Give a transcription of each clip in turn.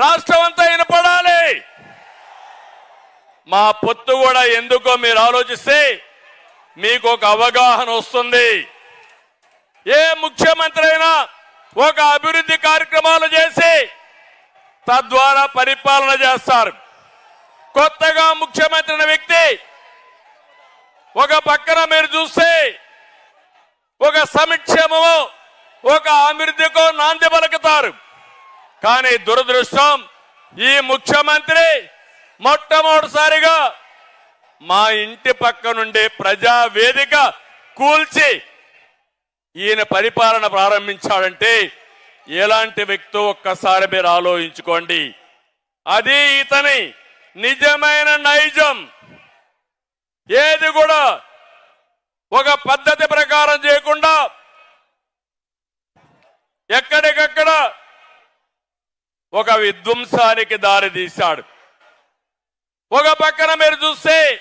రాష్ట్రం అంతా వినపడాలి. మా పొత్తు కూడా ఎందుకో మీరు ఆలోచిస్తే మీకు ఒక అవగాహన వస్తుంది. ఏ ముఖ్యమంత్రి అయినా ఒక అభివృద్ధి కార్యక్రమాలు చేసి తద్వారా పరిపాలన చేస్తారు. కొత్తగా ముఖ్యమంత్రి అయిన వ్యక్తి ఒక పక్కన మీరు చూస్తే ఒక సంక్షేమము ఒక అభివృద్ధికో నాంది పలుకుతారు. కానీ దురదృష్టం ఈ ముఖ్యమంత్రి మొట్టమొదటిసారిగా మా ఇంటి పక్క నుండి ప్రజా వేదిక కూల్చి ఈయన పరిపాలన ప్రారంభించాడంటే ఎలాంటి వ్యక్తి ఒక్కసారి మీరు ఆలోచించుకోండి. అది ఇతని నిజమైన నైజం. ఏది కూడా ఒక పద్ధతి ప్రకారం చేయకుండా ఎక్కడికక్కడ ఒక విధ్వంసానికి దారితీశాడు ఒక పక్కన మీరు చూస్తే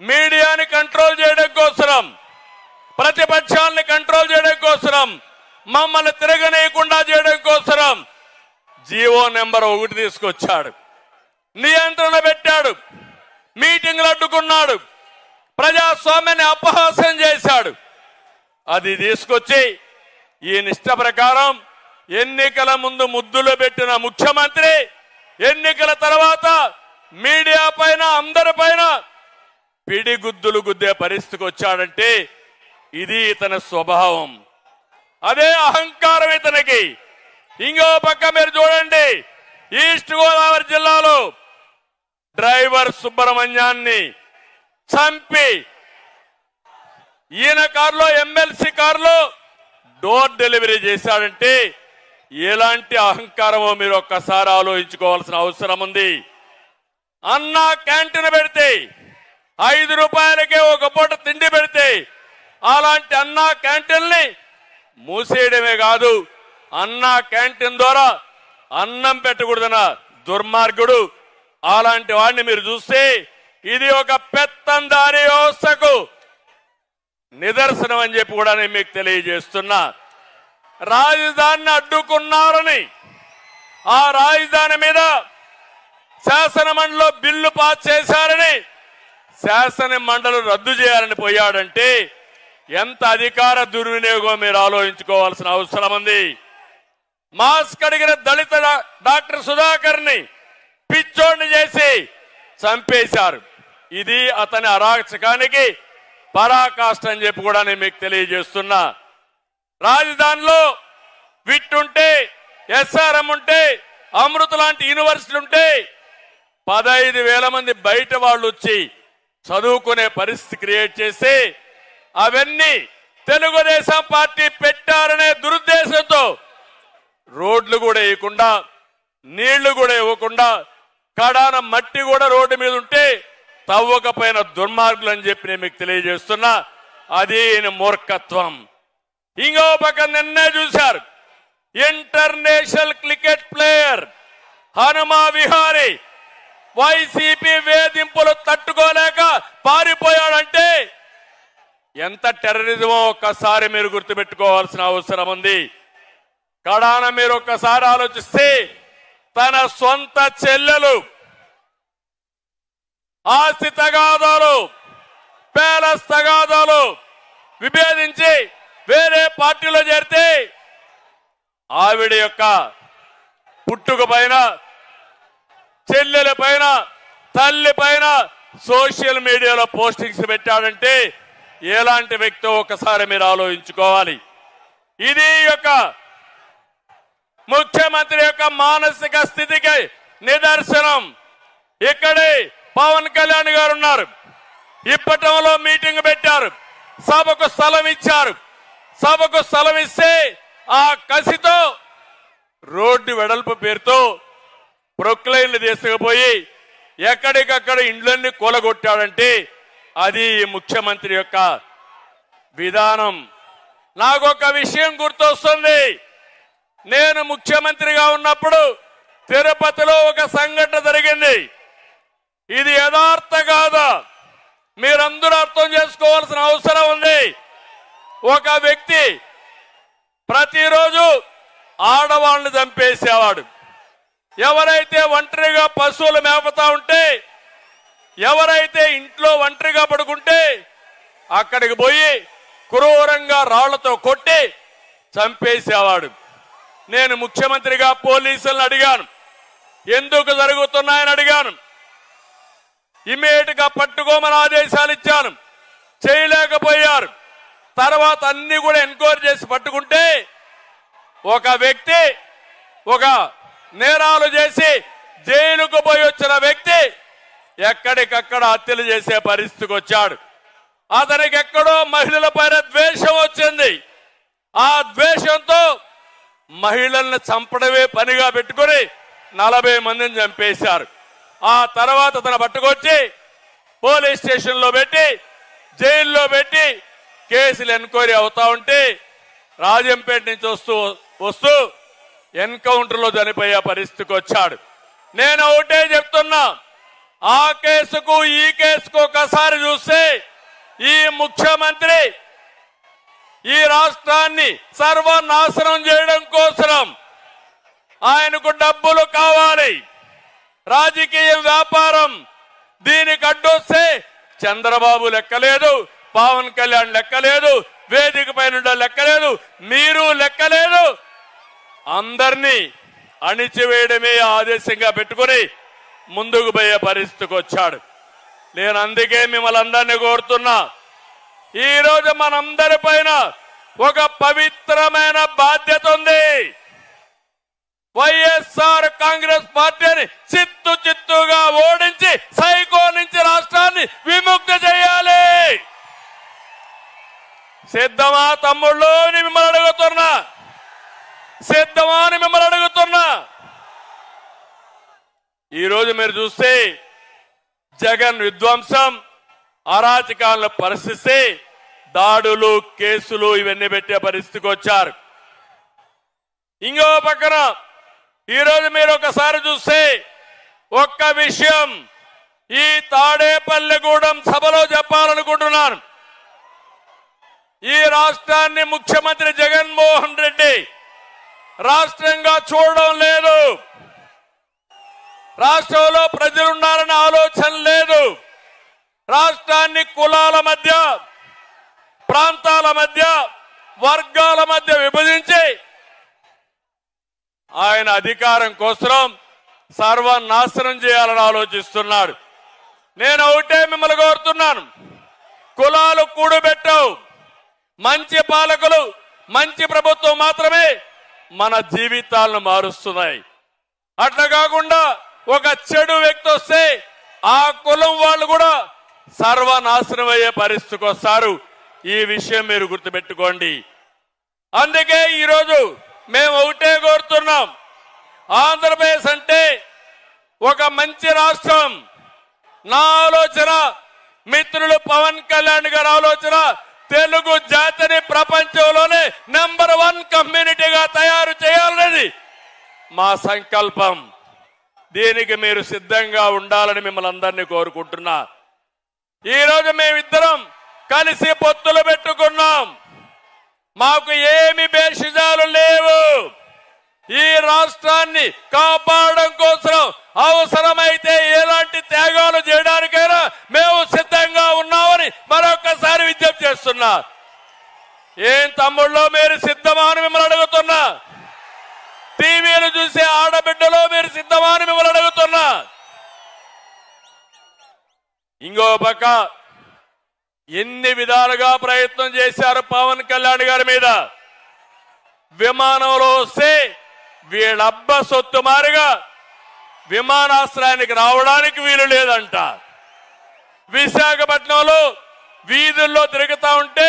మీడియాని కంట్రోల్ చేయడం కోసరం ప్రతిపక్షాలని కంట్రోల్ చేయడం కోసరం మమ్మల్ని తిరగనేయకుండా చేయడం కోసరం. జీవో నెంబర్ ఒకటి తీసుకొచ్చాడు. నియంత్రణ పెట్టాడు. మీటింగ్లు అడ్డుకున్నాడు. ప్రజాస్వామ్యాన్ని అపహాస్యం చేశాడు. అది తీసుకొచ్చి ఈ నిష్ట ప్రకారం ఎన్నికల ముందు ముద్దులు పెట్టిన ముఖ్యమంత్రి ఎన్నికల తర్వాత మీడియా పైన అందరి పైన పిడిగుద్దులు గుద్దే పరిస్థితికి వచ్చాడంటే ఇది ఇతని స్వభావం. అదే అహంకారం ఇతనికి. ఇంకో పక్క మీరు చూడండి ఈస్ట్ గోదావరి జిల్లాలో డ్రైవర్ సుబ్రహ్మణ్యాన్ని చంపి ఈయన కారులో ఎమ్మెల్సీ కారులో డోర్ డెలివరీ చేశాడంటే ఎలాంటి అహంకారమో మీరు ఒక్కసారి ఆలోచించుకోవాల్సిన అవసరం ఉంది. అన్న క్యాంటీన్ పెడితే ఐదు రూపాయలకే ఒక పూట తిండి పెడితే అలాంటి అన్న క్యాంటీన్ని మూసేయడమే కాదు అన్న క్యాంటీన్ ద్వారా అన్నం పెట్టకూడదన్న దుర్మార్గుడు అలాంటి వాడిని మీరు చూస్తే ఇది ఒక పెత్తందారి వ్యవస్థకు నిదర్శనం అని చెప్పి కూడా నేను మీకు తెలియజేస్తున్నా. రాజధానిని అడ్డుకున్నారని ఆ రాజధాని మీద శాసనమండలిలో బిల్లు పాస్ చేశారని శాసన మండలి రద్దు చేయాలని పోయాడంటే ఎంత అధికార దుర్వినియోగం మీరు ఆలోచించుకోవాల్సిన అవసరం ఉంది? మాస్క్ అడిగిన దళిత డాక్టర్ సుధాకర్ని పిచ్చోడిని చేసి చంపేశారు. ఇది అతని అరాచకానికి పరాకాష్ట అని చెప్పి కూడా నేను మీకు తెలియజేస్తున్నా. రాజధానిలో విట్ ఉంటే ఎస్ఆర్ఎం ఉంటే అమృత లాంటి యూనివర్సిటీలు ఉంటే పదహైదు వేల మంది బయట వాళ్ళు వచ్చి చదువుకునే పరిస్థితి క్రియేట్ చేసి అవన్నీ తెలుగుదేశం పార్టీ పెట్టారనే దురుద్దేశంతో రోడ్లు కూడా వేయకుండా నీళ్ళు కూడా ఇవ్వకుండా కడాన మట్టి కూడా రోడ్డు మీద ఉంటే తవ్వకపోయిన దుర్మార్గులు అని చెప్పి నేను మీకు తెలియజేస్తున్నా. అది మూర్ఖత్వం. ఇంకో పక్క నిన్నే చూశారు. International cricket player Hanuma Vihari YCP వేధింపులు తట్టుకోలేక పారిపోయాడంటే ఎంత టెర్రరిజమో ఒక్కసారి మీరు గుర్తుపెట్టుకోవాల్సిన అవసరం ఉంది. కడాన మీరు ఒక్కసారి ఆలోచిస్తే తన సొంత చెల్లెలు ఆస్తి తగాదాలు పేలస్ తగాదాలు విభేదించి వేరే పార్టీలో చేరితే ఆవిడ యొక్క పుట్టుక పైన చెల్లెల పైన తల్లి పైన సోషల్ మీడియాలో పోస్టింగ్స్ పెట్టాడంటే ఎలాంటి వ్యక్తి ఒకసారి మీరు ఆలోచించుకోవాలి? ఇది యొక్క ముఖ్యమంత్రి యొక్క మానసిక స్థితికి నిదర్శనం. ఇక్కడే పవన్ కళ్యాణ్ గారు ఉన్నారు. ఇప్పటంలో మీటింగ్ పెట్టారు. సభకు స్థలం ఇచ్చారు. సభకు స్థలం ఇస్తే ఆ కసితో రోడ్డు వెడల్పు పేరుతో ప్రొక్లైన్లు తీసుకుపోయి ఎక్కడికక్కడ ఇండ్లన్నీ కూలగొట్టాడంటే అది ముఖ్యమంత్రి యొక్క విధానం. నాకు ఒక విషయం గుర్తొస్తుంది. నేను ముఖ్యమంత్రిగా ఉన్నప్పుడు తిరుపతిలో ఒక సంఘటన జరిగింది. ఇది యథార్థ కాదా? మీరందరూ అర్థం చేసుకోవాల్సిన అవసరం ఒక వ్యక్తి ప్రతిరోజు ఆడవాళ్ళని చంపేసేవాడు. ఎవరైతే ఒంటరిగా పశువులు మేపుతా ఉంటే ఎవరైతే ఇంట్లో ఒంటరిగా పడుకుంటే అక్కడికి పోయి క్రూరంగా రాళ్ళతో కొట్టి చంపేసేవాడు. నేను ముఖ్యమంత్రిగా పోలీసులను అడిగాను. ఎందుకు జరుగుతున్నాయని అడిగాను. ఇమీడియట్గా పట్టుకోమని ఆదేశాలు ఇచ్చాను. చేయలేకపోయారు. తర్వాత అన్ని కూడా ఎంక్వైరీ చేసి పట్టుకుంటే ఒక వ్యక్తి ఒక నేరాలు చేసి జైలుకు పోయి వచ్చిన వ్యక్తి ఎక్కడికక్కడ హత్యలు చేసే పరిస్థితికి వచ్చాడు. అతనికి ఎక్కడో మహిళల పైన ద్వేషం వచ్చింది. ఆ ద్వేషంతో మహిళల్ని చంపడమే పనిగా పెట్టుకుని నలభై మందిని చంపేశారు. ఆ తర్వాత అతను పట్టుకొచ్చి పోలీస్ స్టేషన్లో పెట్టి జైల్లో పెట్టి కేసులు ఎంక్వైరీ అవుతా ఉంటే రాజంపేట నుంచి వస్తూ వస్తూ ఎన్కౌంటర్లో చనిపోయే పరిస్థితికి వచ్చాడు. నేను ఒకటే చెప్తున్నా ఆ కేసుకు ఈ కేసుకు ఒకసారి చూస్తే ఈ ముఖ్యమంత్రి ఈ రాష్ట్రాన్ని సర్వనాశనం చేయడం కోసం ఆయనకు డబ్బులు కావాలి. రాజకీయ వ్యాపారం దీనికి అడ్డొస్తే చంద్రబాబు లెక్కలేదు. పవన్ కళ్యాణ్ లెక్కలేదు వేదిక పైన లెక్కలేదు మీరు లెక్కలేదు. అందరినీ అణిచివేయడమే ఆదేశంగా పెట్టుకుని ముందుకు పోయే పరిస్థితికి వచ్చాడు. నేను అందుకే మిమ్మల్ని అందరినీ కోరుతున్నా. ఈరోజు మనందరి పైన ఒక పవిత్రమైన బాధ్యత ఉంది. వైఎస్ఆర్ కాంగ్రెస్ పార్టీని చిత్తు చిత్తుగా ఓడించి సైకో నుంచి రాష్ట్రాన్ని విముక్తి చేయాలి. సిద్ధమా తమ్ముళ్ళు అని మిమ్మల్ని అడుగుతున్నా. సిద్ధమా అని మిమ్మల్ని అడుగుతున్నా. ఈరోజు మీరు చూస్తే జగన్ విధ్వంసం అరాచకాలను పరిస్థితి దాడులు కేసులు ఇవన్నీ పెట్టే పరిస్థితికి వచ్చారు. ఇంకో పక్కన ఈరోజు మీరు ఒకసారి చూస్తే ఒక్క విషయం ఈ తాడేపల్లిగూడెం సభలో చెప్పాలనుకుంటున్నాను. ఈ రాష్ట్రాన్ని ముఖ్యమంత్రి జగన్మోహన్ రెడ్డి రాష్ట్రంగా చూడడం లేదు. రాష్ట్రంలో ప్రజలున్నారనే ఆలోచన లేదు. రాష్ట్రాన్ని కులాల మధ్య ప్రాంతాల మధ్య వర్గాల మధ్య విభజించి ఆయన అధికారం కోసం సర్వనాశనం చేయాలని ఆలోచిస్తున్నారు నేను ఒకటే మిమ్మల్ని కోరుతున్నాను. కులాలు కూడబెట్టవు. మంచి పాలకులు మంచి ప్రభుత్వం మాత్రమే మన జీవితాలను మారుస్తున్నాయి. అట్లా కాకుండా ఒక చెడు వ్యక్తి వస్తే ఆ కులం వాళ్ళు కూడా సర్వనాశనం అయ్యే పరిస్థితికి వస్తారు. ఈ విషయం మీరు గుర్తుపెట్టుకోండి. అందుకే ఈరోజు మేము ఒకటే కోరుతున్నాం. ఆంధ్రప్రదేశ్ అంటే ఒక మంచి రాష్ట్రం. నా ఆలోచన మిత్రులు పవన్ కళ్యాణ్ గారి ఆలోచన తెలుగు జాతిని ప్రపంచంలోనే నెంబర్ వన్ కమ్యూనిటీగా తయారు చేయాలనేది మా సంకల్పం. దీనికి మీరు సిద్ధంగా ఉండాలని మిమ్మల్ని అందరినీ కోరుకుంటున్నా. ఈరోజు మేమిద్దరం కలిసి పొత్తులు పెట్టుకున్నాం. మాకు ఏమి బేషిజాలు లేవు. ఈ రాష్ట్రాన్ని కాపాడడం కోసం అవసరమైతే ఎలాంటి త్యాగాలు చేయడానికైనా మేము సిద్ధంగా ఉన్నామని మరొకసారి విజ్ఞప్తి చేస్తున్నా. ఏం తమ్ముళ్ళో మీరు సిద్ధమా అని మిమ్మల్ని అడుగుతున్నా. టీవీలు చూసే ఆడబిడ్డలో మీరు సిద్ధమా అని మిమ్మల్ని అడుగుతున్నా. ఇంకో పక్క ఎన్ని విధాలుగా ప్రయత్నం చేశారు పవన్ కళ్యాణ్ గారి మీద. విమానంలో వస్తే వీళ్ళబ్బ సొత్తు మారిగా విమానాశ్రయానికి రావడానికి వీలు లేదంట. విశాఖపట్నంలో వీధుల్లో తిరుగుతా ఉంటే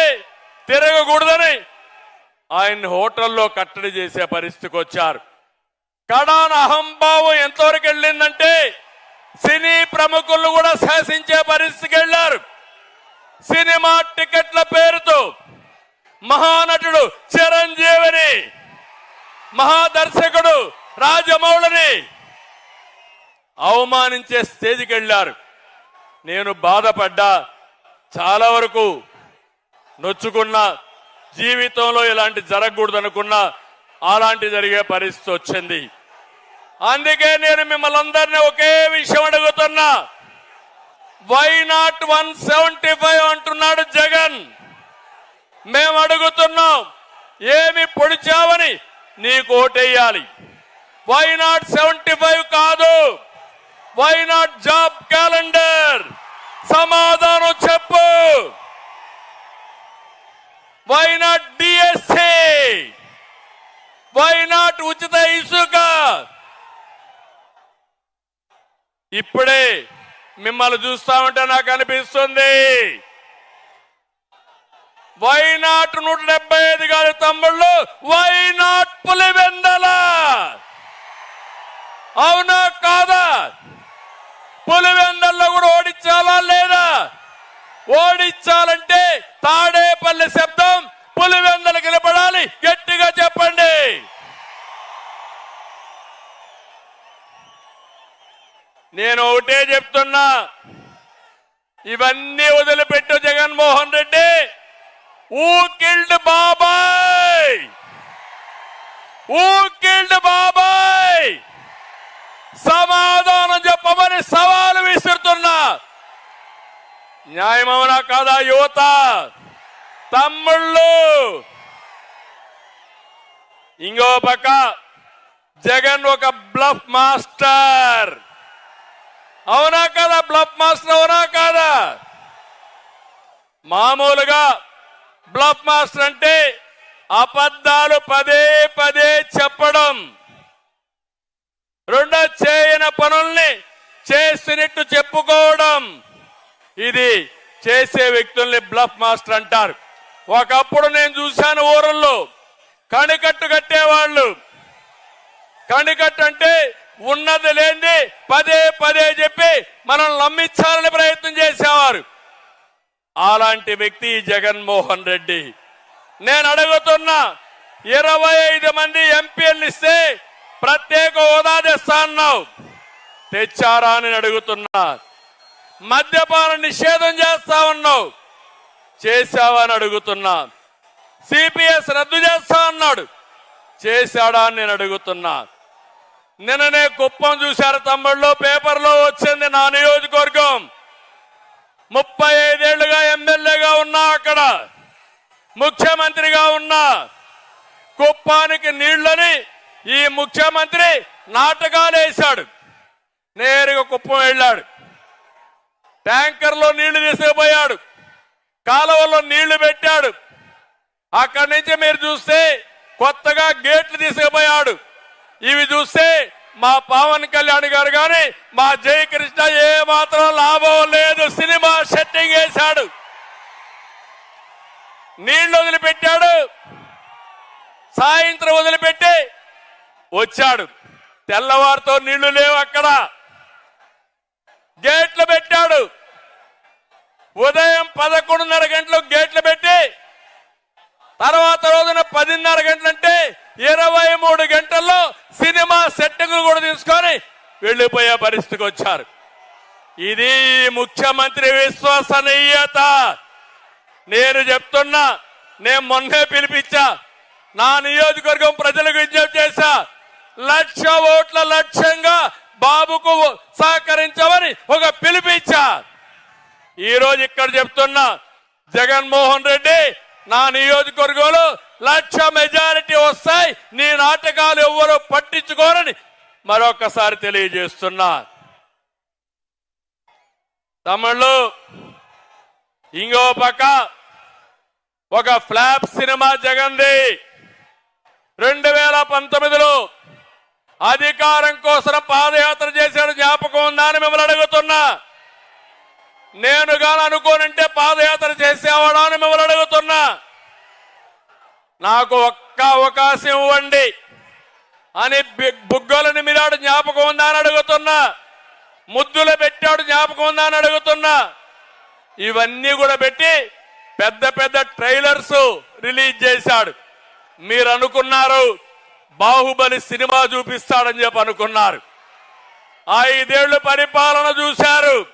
తిరగకూడదని ఆయన్ని హోటల్లో కట్టడి చేసే పరిస్థితికి వచ్చారు. కడాన అహంభావం ఎంతవరకు వెళ్ళిందంటే సినీ ప్రముఖులు కూడా శాసించే పరిస్థితికి వెళ్ళారు. సినిమా టికెట్ల పేరుతో మహానటుడు చిరంజీవిని మహాదర్శకుడు రాజమౌళిని అవమానించే స్టేజ్కి వెళ్ళారు. నేను బాధపడ్డా చాలా వరకు నొచ్చుకున్న జీవితంలో ఇలాంటి జరగకూడదు అనుకున్నా అలాంటి జరిగే పరిస్థితి వచ్చింది. అందుకే నేను మిమ్మల్ని అందరినీ ఒకే విషయం అడుగుతున్నా. Why not one seventy five అంటున్నాడు జగన్. మేము అడుగుతున్నాం ఏమి పొడిచావని నీకు ఓటేయాలి వై నాట్ సెవెంటీ ఫైవ్ కాదు? వై నాట్ జాబ్ క్యాలెండర్ సమాధానం చెప్పు. Why not DSC why not ఉచిత ఇసుక? ఇప్పుడే మిమ్మల్ని చూస్తా ఉంటే నాకు అనిపిస్తుంది. వై నాట్ నూట డెబ్బై ఐదు గారి తమ్ముళ్ళు వై నాట్ పులివెందల. అవునా కాదా? పులివెందల్లో కూడా ఓడించాలా లేదా? ఓడించాలంటే తాడేపల్లి శబ్దం పులివెందలు నిలబడాలి గట్టిగా చెప్పండి. నేను ఒకటే చెప్తున్నా ఇవన్నీ వదిలిపెట్టు జగన్మోహన్ రెడ్డి. Who killed బాబాయ్! Who killed బాబాయ్! సమాధానం చెప్పమని సవాలు విసురుతున్నా. న్యాయమవునా కాదా యువత? తమ్ముళ్ళు! ఇంకో పక్క జగన్ ఒక బ్లఫ్ మాస్టర్. అవునా కదా బ్లఫ్ మాస్టర్? అవునా కాదా? మామూలుగా బ్లాక్ మాస్టర్ అంటే అబద్ధాలు పదే పదే చెప్పడం. రెండో చేయని పనుల్ని చేసినట్టు చెప్పుకోవడం. ఇది చేసే వ్యక్తుల్ని బ్లఫ్ మాస్టర్ అంటారు. ఒకప్పుడు నేను చూశాను ఊరల్లో కణికట్టు కట్టేవాళ్ళు. కణికట్టు అంటే ఉన్నది లేని పదే పదే చెప్పి మనం నమ్మించాలని ప్రయత్నం చేసేవారు. అలాంటి వ్యక్తి జగన్మోహన్ రెడ్డి. నేను అడుగుతున్నా ఇరవై ఐదు మంది ఎంపీలు ఇస్తే ప్రత్యేక హోదా తెస్తా అన్నావు. తెచ్చారా అని అడుగుతున్నా. మద్యపాన నిషేధం చేస్తా ఉన్నావు. చేశావా అని అడుగుతున్నా. సిపిఎస్ రద్దు చేస్తా అన్నాడు. చేశాడా అని నేను అడుగుతున్నా. నిన్ననే కుప్పం చూశారు తమ్ముళ్ళు పేపర్లో వచ్చింది నా నియోజకవర్గం. ముప్పై ఐదేళ్ళుగా ఎమ్మెల్యేగా ఉన్నా అక్కడ ముఖ్యమంత్రిగా ఉన్నా కుప్పానికి నీళ్ళని ఈ ముఖ్యమంత్రి నాటకాలు వేశాడు. నేరుగా కుప్పం వెళ్ళాడు. ట్యాంకర్లో నీళ్ళు తీసుకుపోయాడు. కాలువలో నీళ్ళు పెట్టాడు. అక్కడి నుంచి మీరు చూస్తే కొత్తగా గేట్లు తీసుకుపోయాడు. ఇవి చూస్తే మా పవన్ కళ్యాణ్ గారు గాని మా జయకృష్ణ ఏ మాత్రం లాభం లేదు. సినిమా సెట్టింగ్ వేశాడు. నీళ్ళు వదిలిపెట్టాడు. సాయంత్రం వదిలిపెట్టి వచ్చాడు. తెల్లవారితో నీళ్ళు లేవు అక్కడ. గేట్లు పెట్టాడు. ఉదయం పదకొండున్నర గంటలకు గేట్లు పెట్టి తర్వాత రోజున పదిన్నర గంటలంటే ఇరవై మూడు గంటల్లో సినిమా సెట్టింగ్లు కూడా తీసుకొని వెళ్ళిపోయే పరిస్థితికి వచ్చారు. ఇది ముఖ్యమంత్రి విశ్వసనీయత. నేను చెప్తున్నా నేను మొన్నే పిలిపించా నా నియోజకవర్గం ప్రజలకు విజ్ఞప్తి చేశా లక్ష ఓట్ల లక్ష్యంగా బాబుకు సహకరించమని ఒక పిలిపించా. ఈ రోజు ఇక్కడ చెప్తున్నా జగన్మోహన్ రెడ్డి నా నియోజకవర్గంలో లక్ష మెజారిటీ వస్తాయి. నీ నాటకాలు ఎవ్వరూ పట్టించుకోరని మరొకసారి తెలియజేస్తున్నా. తమిళ్ళు ఇంకో పక్క ఒక ఫ్లాప్ సినిమా జగంది. రెండు వేల పంతొమ్మిదిలో అధికారం కోసం పాదయాత్ర చేశాడు జ్ఞాపకం ఉందా అని మిమ్మల్ని అడుగుతున్నా. నేను గాని అనుకోనంటే పాదయాత్ర చేసేవాడా అని మిమ్మల్ని అడుగుతున్నా. నాకు ఒక్క అవకాశం ఇవ్వండి అని బి- బుగ్గలని మీరాడు జ్ఞాపకం ఉందా అని అడుగుతున్నా. ముద్దులు పెట్టాడు జ్ఞాపకం ఉందా అని అడుగుతున్నా. ఇవన్నీ కూడా పెట్టి పెద్ద పెద్ద ట్రైలర్స్ రిలీజ్ చేశాడు. మీరు అనుకున్నారు బాహుబలి సినిమా చూపిస్తాడని చెప్పి అనుకున్నారు. ఐదేళ్ళు పరిపాలన చూశారు.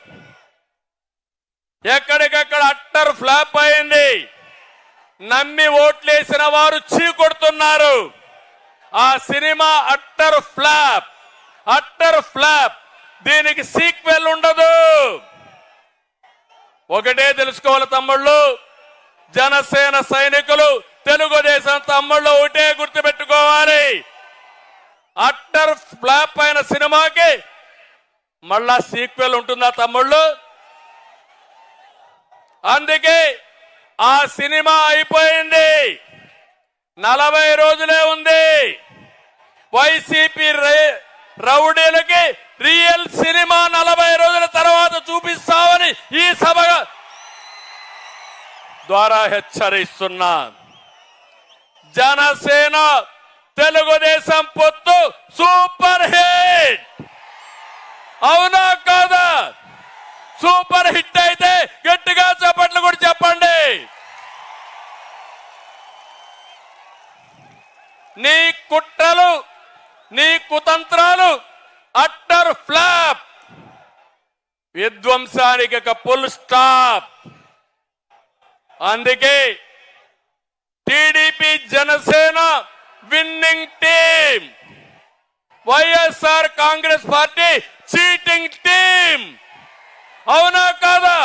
ఎక్కడికక్కడ అట్టర్ ఫ్లాప్ అయింది. నమ్మి ఓట్లేసిన వారు చీకొడుతున్నారు. ఆ cinema utter flop utter flop. దీనికి సీక్వెల్ ఉండదు. ఒకటే తెలుసుకోవాలి తమ్ముళ్ళు జనసేన సైనికులు తెలుగుదేశం తమ్ముళ్ళు ఒకటే గుర్తుపెట్టుకోవాలి. అట్టర్ ఫ్లాప్ అయిన సినిమాకి మళ్ళా సీక్వెల్ ఉంటుందా తమ్ముళ్ళు? అందుకే ఆ సినిమా అయిపోయింది. నలభై రోజులే ఉంది. వైసీపీ రౌడీలకి రియల్ సినిమా నలభై రోజుల తర్వాత చూపిస్తామని ఈ సభ ద్వారా హెచ్చరిస్తున్నా. జనసేన తెలుగుదేశం పొత్తు సూపర్ హిట్! అవునా కాదా? సూపర్ హిట్ అయితే గట్టిగా చప్పట్లు కూడా చెప్పండి. నీ కుట్రలు నీ కుతంత్రాలు అట్టర్ ఫ్లాప్. విధ్వంసానికి ఒక ఫుల్ స్టాప్. అందుకే TDP Janasena winning team YSR Congress party cheating team అవునా కాదా?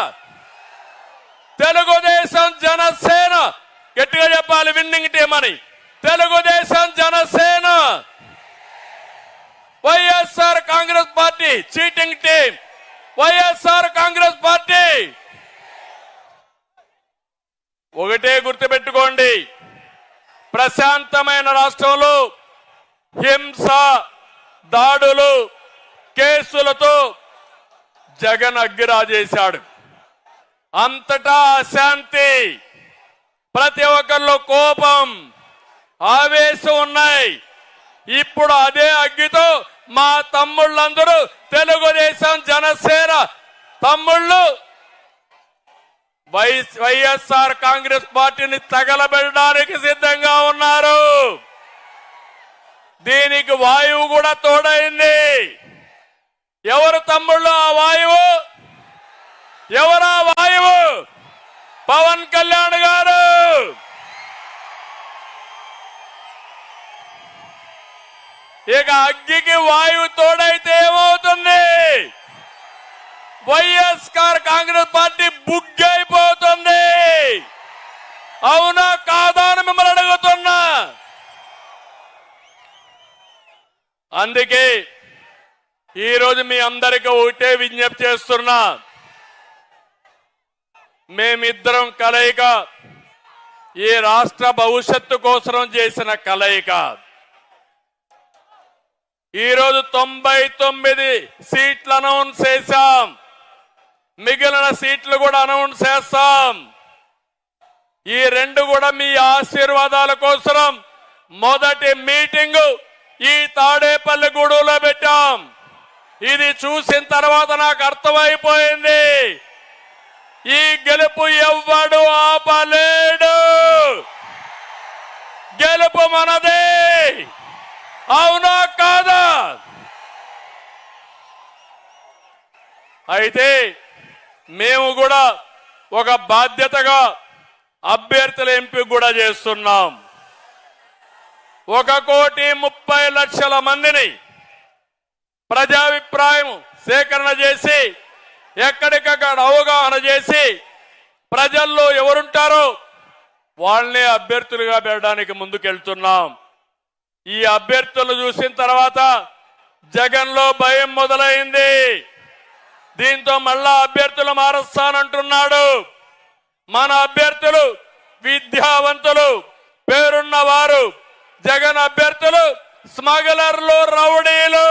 తెలుగుదేశం జనసేన గట్టిగా చెప్పాలి విన్నింగ్ టీం అని. Telugudesam Janasena. YSR Congress party cheating team YSR Congress party. ఒకటే గుర్తుపెట్టుకోండి ప్రశాంతమైన రాష్ట్రంలో హింస దాడులు కేసులతో జగన్ అగ్గిరాజేశాడు అంతటా అశాంతి ప్రతి ఒక్కరిలో కోపం ఆవేశం ఉన్నాయి. ఇప్పుడు అదే అగ్గితో మా తమ్ముళ్ళందరూ తెలుగుదేశం జనసేన తమ్ముళ్ళు వై- వైఎస్ఆర్ కాంగ్రెస్ పార్టీని తగలబెట్టడానికి సిద్ధంగా ఉన్నారు. దీనికి వాయువు కూడా తోడైంది. ఎవరు తమ్ముళ్ళు ఆ వాయువు? ఎవరు ఆ వాయువు? పవన్ కళ్యాణ్ గారు! ఇక అగ్గికి వాయువు తోడైతే ఏమవుతుంది? వైఎస్ఆర్ కాంగ్రెస్ పార్టీ బుగ్గైపోతుంది. అవునా కాదా అని మిమ్మల్ని అడుగుతున్నా. అందుకే ఈరోజు మీ అందరికీ ఒకటే విజ్ఞప్తి చేస్తున్నా. మేమిద్దరం కలయిక ఈ రాష్ట్ర భవిష్యత్తు కోసం చేసిన కలయిక. ఈరోజు తొంభై తొమ్మిది సీట్లు అనౌన్స్ చేశాం. మిగిలిన సీట్లు కూడా అనౌన్స్ చేస్తాం. ఈ రెండు కూడా మీ ఆశీర్వాదాల కోసం మొదటి మీటింగ్ ఈ తాడేపల్లి గూడూలో పెట్టాం. ఇది చూసిన తర్వాత నాకు అర్థమైపోయింది. ఈ గెలుపు ఎవ్వడు ఆపలేడు. గెలుపు మనదే. అవునా కాదా? అయితే మేము కూడా ఒక బాధ్యతగా అభ్యర్థుల ఎంపిక కూడా చేస్తున్నాం. ఒక కోటి ముప్పై లక్షల మందిని ప్రజాభిప్రాయం సేకరణ చేసి ఎక్కడికక్కడ అవగాహన చేసి ప్రజల్లో ఎవరుంటారో వాళ్ళనే అభ్యర్థులుగా పెట్టడానికి ముందుకెళ్తున్నాం. ఈ అభ్యర్థులు చూసిన తర్వాత జగన్లో భయం మొదలైంది. దీంతో మళ్ళా అభ్యర్థులు మారుస్తానంటున్నాడు. మన అభ్యర్థులు విద్యావంతులు పేరున్నవారు జగన్ అభ్యర్థులు స్మగ్లర్లు రౌడీలు.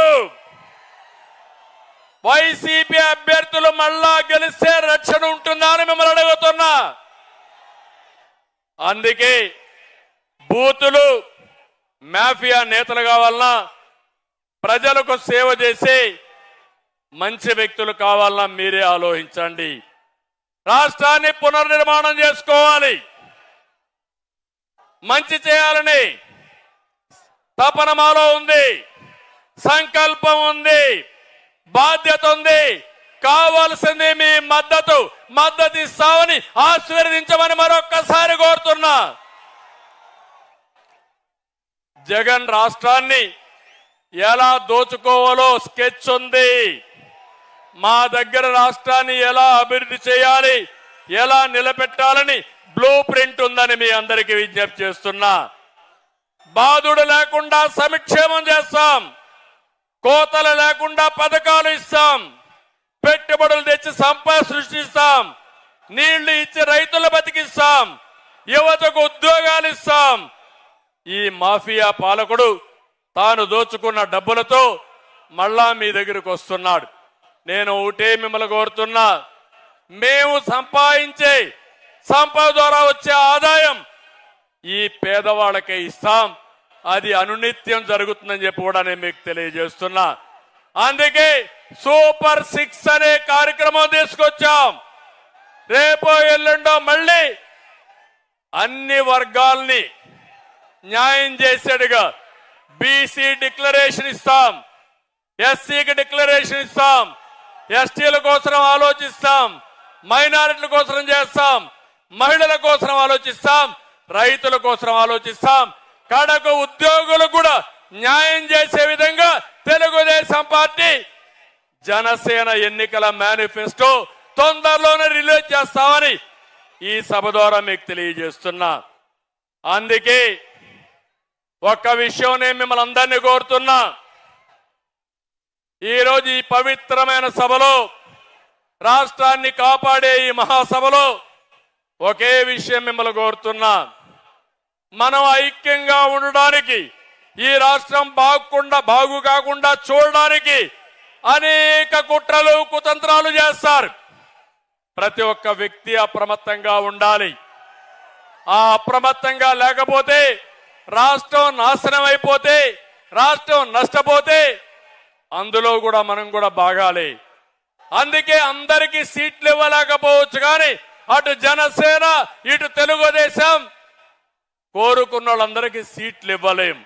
వైసీపీ అభ్యర్థులు మళ్ళా గెలిస్తే రక్షణ ఉంటుందా అని మిమ్మల్ని అడుగుతున్నా. అందుకే బూతులు మాఫియా నేతలు కావాలన్నా ప్రజలకు సేవ చేసే మంచి వ్యక్తులు కావాలన్నా మీరే ఆలోచించండి. రాష్ట్రాన్ని పునర్నిర్మాణం చేసుకోవాలి. మంచి చేయాలని తపన మాలో ఉంది. సంకల్పం ఉంది. బాధ్యత ఉంది. కావాల్సింది మీ మద్దతు. మద్దతు ఇస్తామని ఆశీర్వదించమని మరొక్కసారి కోరుతున్నా. జగన్ రాష్ట్రాన్ని ఎలా దోచుకోవాలో స్కెచ్ ఉంది. మా దగ్గర రాష్ట్రాన్ని ఎలా అభివృద్ధి చేయాలి ఎలా నిలబెట్టాలని బ్లూ ప్రింట్ ఉందని మీ అందరికీ విజ్ఞప్తి చేస్తున్నా. బాధుడు లేకుండా సమిక్షేమం చేస్తాం. కోతలు లేకుండా పథకాలు ఇస్తాం. పెట్టుబడులు తెచ్చి సంపద సృష్టిస్తాం. నీళ్ళు ఇచ్చి రైతులు బతికిస్తాం. యువతకు ఉద్యోగాలు ఇస్తాం. ఈ మాఫియా పాలకుడు తాను దోచుకున్న డబ్బులతో మళ్ళా మీ దగ్గరకు వస్తున్నాడు. నేను ఒకటే మిమ్మల్ని కోరుతున్నా. మేము సంపాదించే సంపద ద్వారా వచ్చే ఆదాయం ఈ పేదవాళ్ళకే ఇస్తాం. అది అనునిత్యం జరుగుతుందని చెప్పి కూడా నేను మీకు తెలియజేస్తున్నా. అందుకే సూపర్ సిక్స్ అనే కార్యక్రమం తీసుకొచ్చాం. రేపో ఎల్లుండో మళ్ళీ అన్ని వర్గాల్ని న్యాయం చేసేట్టుగా బీసీ డిక్లరేషన్ ఇస్తాం ఎస్సీకి డిక్లరేషన్ ఇస్తాం ఎస్టీల కోసం ఆలోచిస్తాం మైనారిటీల కోసం చేస్తాం మహిళల కోసం ఆలోచిస్తాం రైతుల కోసం ఆలోచిస్తాం కడకు ఉద్యోగులకు కూడా న్యాయం చేసే విధంగా తెలుగుదేశం పార్టీ జనసేన ఎన్నికల మేనిఫెస్టో తొందరలోనే రిలీజ్ చేస్తామని ఈ సభ ద్వారా మీకు తెలియజేస్తున్నా. అందుకే ఒక్క విషయం నేను మిమ్మల్ని అందరినీ కోరుతున్నా. ఈరోజు ఈ పవిత్రమైన సభలో రాష్ట్రాన్ని కాపాడే ఈ మహాసభలో ఒకే విషయం మిమ్మల్ని కోరుతున్నా. మనం ఐక్యంగా ఉండడానికి ఈ రాష్ట్రం బాగుకుండా బాగు కాకుండా చూడడానికి అనేక కుట్రలు కుతంత్రాలు చేస్తారు. ప్రతి ఒక్క వ్యక్తి అప్రమత్తంగా ఉండాలి. ఆ అప్రమత్తంగా లేకపోతే రాష్ట్రం నాశనం అయిపోతే రాష్ట్రం నష్టపోతే అందులో కూడా మనం కూడా బాగాలి. అందుకే అందరికీ సీట్లు ఇవ్వలేకపోవచ్చు కానీ అటు జనసేన ఇటు తెలుగుదేశం కోరుకున్న వాళ్ళందరికీ సీట్లు ఇవ్వలేం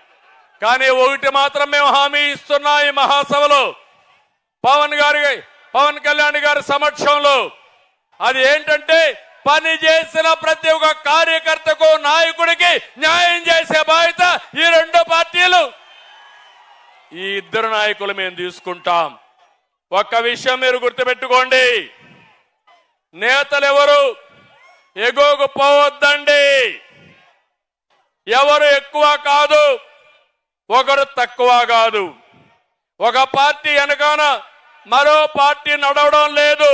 కానీ ఒకటి మాత్రం మేము హామీ ఇస్తున్నాం ఈ మహాసభలో. పవన్ గారి పవన్ కళ్యాణ్ గారి సమక్షంలో. అది ఏంటంటే పని చేసిన ప్రతి ఒక్క కార్యకర్తకు నాయకుడికి న్యాయం చేసే బాధ్యత ఈ రెండు పార్టీలు. ఈ ఇద్దరు నాయకులు మేము తీసుకుంటాం. ఒక్క విషయం మీరు గుర్తుపెట్టుకోండి. నేతలు ఎవరు ఎగోకు పోవద్దండి. ఎవరు ఎక్కువ కాదు ఒకరు తక్కువ కాదు. ఒక పార్టీ వెనకాన మరో పార్టీ నడవడం లేదు.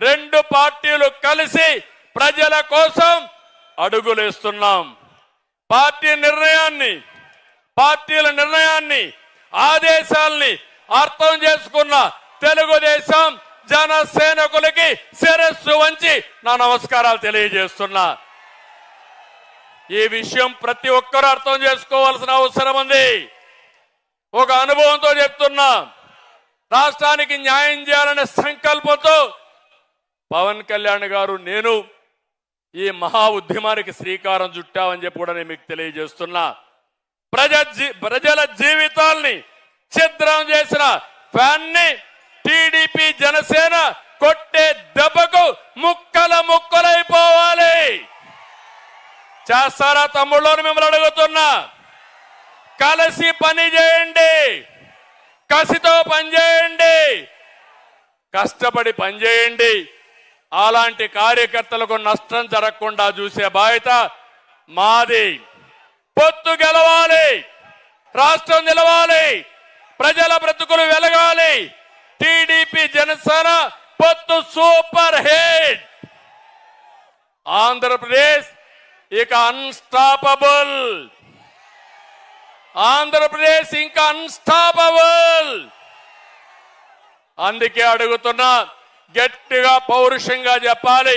రెండు పార్టీలు కలిసి ప్రజల కోసం అడుగులేస్తున్నాం. పార్టీ నిర్ణయాన్ని పార్టీల నిర్ణయాన్ని ఆదేశాల్ని అర్థం చేసుకున్న తెలుగుదేశం జనసేనకులకి శిరస్సు వంచి నా నమస్కారాలు తెలియజేస్తున్నా. ఈ విషయం ప్రతి ఒక్కరూ అర్థం చేసుకోవాల్సిన అవసరం ఉంది. ఒక అనుభవంతో చెప్తున్నా రాష్ట్రానికి న్యాయం చేయాలనే సంకల్పంతో పవన్ కళ్యాణ్ గారు నేను ఈ మహా ఉద్యమానికి శ్రీకారం చుట్టామని చెప్పి కూడా నేను మీకు తెలియజేస్తున్నా. ప్రజ జీ- ప్రజల జీవితాల్ని ఛిద్రం చేసిన ఫ్యాన్ని టీడీపీ జనసేన కొట్టే దెబ్బకు ముక్కల ముక్కలైపోవాలి. చేస్తారా తమ్ముళ్ళు మిమ్మల్ని అడుగుతున్నా? కలిసి పని చేయండి. కసితో పనిచేయండి కష్టపడి పనిచేయండి అలాంటి కార్యకర్తలకు నష్టం జరగకుండా చూసే బాధ్యత మాది. పొత్తు గెలవాలి. రాష్ట్రం నిలవాలి. ప్రజల బ్రతుకులు వెలగాలి. టీడీపీ జనసేన పొత్తు సూపర్ హిట్ ఆంధ్రప్రదేశ్ ఇక అన్స్టాపబుల్ ఆంధ్రప్రదేశ్ ఇంకా అన్స్టాపబుల్ అందుకే అడుగుతున్నా గట్టిగా పౌరుషంగా చెప్పాలి.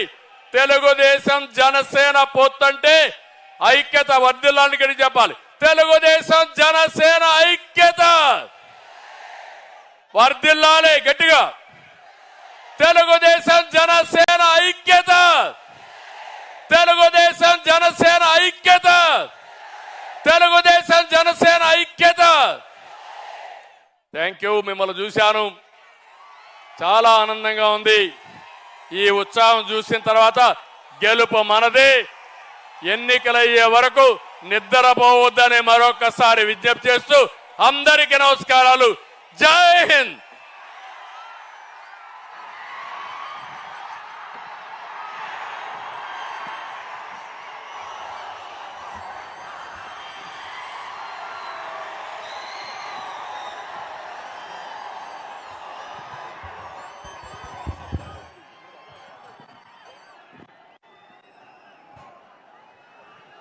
తెలుగుదేశం జనసేన పొత్తంటే ఐక్యత వర్ధిల్లానికి చెప్పాలి. తెలుగుదేశం జనసేన ఐక్యత వర్ధిల్లాలి గట్టిగా. తెలుగుదేశం జనసేన ఐక్యత తెలుగుదేశం జనసేన ఐక్యత! తెలుగుదేశం జనసేన ఐక్యత! థ్యాంక్ యూ మిమ్మల్ని చూశాను. చాలా ఆనందంగా ఉంది. ఈ ఉత్సాహం చూసిన తర్వాత గెలుపు మనది. ఎన్నికలయ్యే వరకు నిద్రపోవద్దని మరొకసారి విజ్ఞప్తి చేస్తూ అందరికీ నమస్కారాలు. జై హింద్!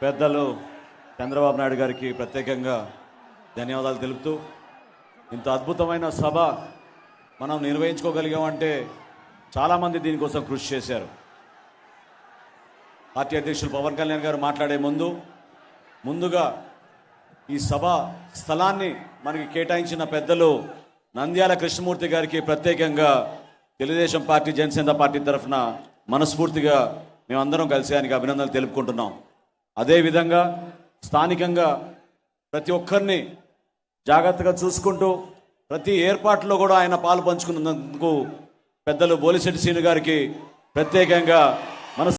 పెద్దలు చంద్రబాబు నాయుడు గారికి ప్రత్యేకంగా ధన్యవాదాలు తెలుపుతూ ఇంత అద్భుతమైన సభ మనం నిర్వహించుకోగలిగామంటే చాలామంది దీనికోసం కృషి చేశారు. పార్టీ అధ్యక్షులు పవన్ కళ్యాణ్ గారు మాట్లాడే ముందు ముందుగా ఈ సభ స్థలాన్ని మనకి కేటాయించిన పెద్దలు నంద్యాల కృష్ణమూర్తి గారికి ప్రత్యేకంగా తెలుగుదేశం పార్టీ జనసేన పార్టీ తరఫున మనస్ఫూర్తిగా మేమందరం కలిసి ఆయనకి అభినందనలు తెలుపుకుంటున్నాం. అదేవిధంగా స్థానికంగా ప్రతి ఒక్కరిని జాగ్రత్తగా చూసుకుంటూ ప్రతి ఏర్పాట్లో కూడా ఆయన పాలు పంచుకున్నందుకు పెద్దలు బోలిశెట్టి శ్రీను గారికి ప్రత్యేకంగా